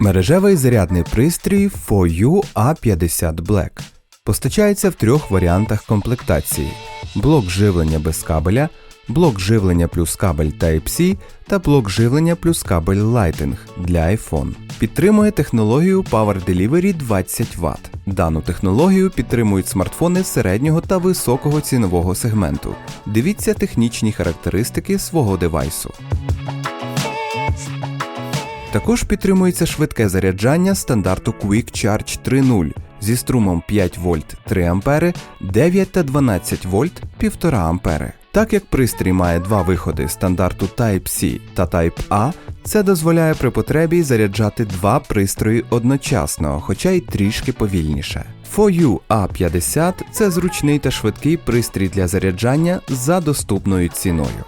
Мережевий зарядний пристрій FOU A50 Black постачається в трьох варіантах комплектації: блок живлення без кабеля, блок живлення плюс кабель Type-C та блок живлення плюс кабель Lightning для iPhone. Підтримує технологію Power Delivery 20 Вт. Дану технологію підтримують смартфони середнього та високого цінового сегменту. Дивіться технічні характеристики свого девайсу. Також підтримується швидке заряджання стандарту Quick Charge 3.0 зі струмом 5 вольт 3 ампери, 9 та 12 вольт 1,5 ампери. Так як пристрій має два виходи стандарту Type-C та Type-A, це дозволяє при потребі заряджати два пристрої одночасно, хоча й трішки повільніше. FOU A50 це зручний та швидкий пристрій для заряджання за доступною ціною.